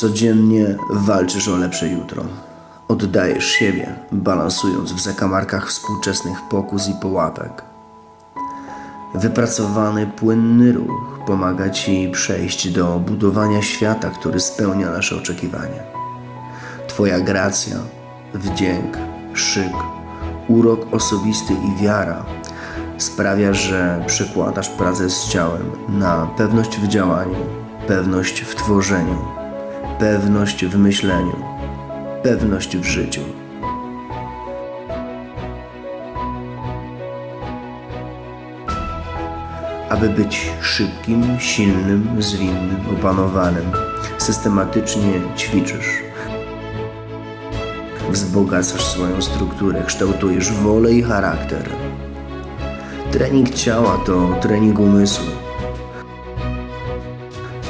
Codziennie walczysz o lepsze jutro. Oddajesz siebie, balansując w zakamarkach współczesnych pokus i połapek. Wypracowany, płynny ruch pomaga Ci przejść do budowania świata, który spełnia nasze oczekiwania. Twoja gracja, wdzięk, szyk, urok osobisty i wiara sprawia, że przekładasz pracę z ciałem na pewność w działaniu, pewność w tworzeniu, pewność w myśleniu, pewność w życiu. Aby być szybkim, silnym, zwinnym, opanowanym, systematycznie ćwiczysz. Wzbogacasz swoją strukturę, kształtujesz wolę i charakter. Trening ciała to trening umysłu.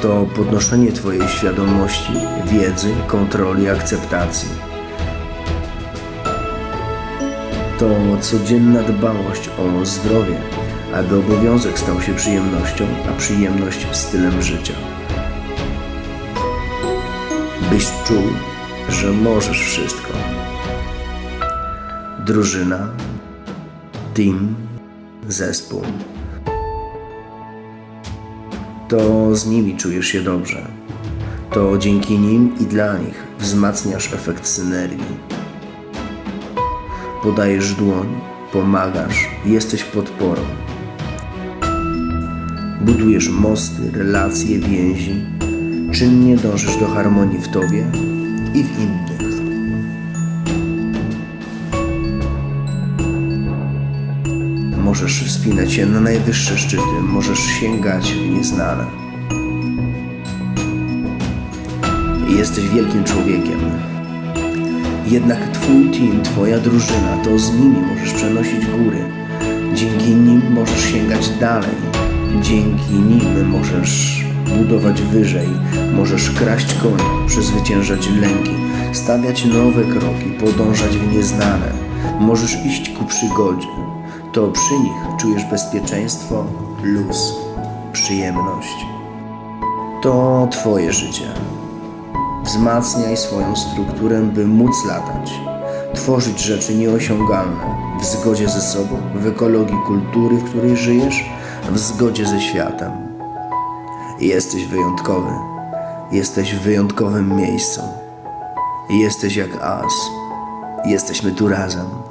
To podnoszenie Twojej świadomości, wiedzy, kontroli, akceptacji. To codzienna dbałość o zdrowie, aby obowiązek stał się przyjemnością, a przyjemność stylem życia. Byś czuł, że możesz wszystko. Drużyna, team, zespół. To z nimi czujesz się dobrze. To dzięki nim i dla nich wzmacniasz efekt synergii. Podajesz dłoń, pomagasz, jesteś podporą. Budujesz mosty, relacje, więzi. Czynnie dążysz do harmonii w tobie i w innych. Możesz wspinać się na najwyższe szczyty, możesz sięgać w nieznane. Jesteś wielkim człowiekiem. Jednak twój team, twoja drużyna, to z nimi możesz przenosić góry. Dzięki nim możesz sięgać dalej. Dzięki nim możesz budować wyżej. Możesz kraść koń, przezwyciężać lęki, stawiać nowe kroki, podążać w nieznane. Możesz iść ku przygodzie. To przy nich czujesz bezpieczeństwo, luz, przyjemność. To twoje życie. Wzmacniaj swoją strukturę, by móc latać, tworzyć rzeczy nieosiągalne w zgodzie ze sobą, w ekologii kultury, w której żyjesz, w zgodzie ze światem. Jesteś wyjątkowy, jesteś w wyjątkowym miejscu. Jesteś jak as. Jesteśmy tu razem.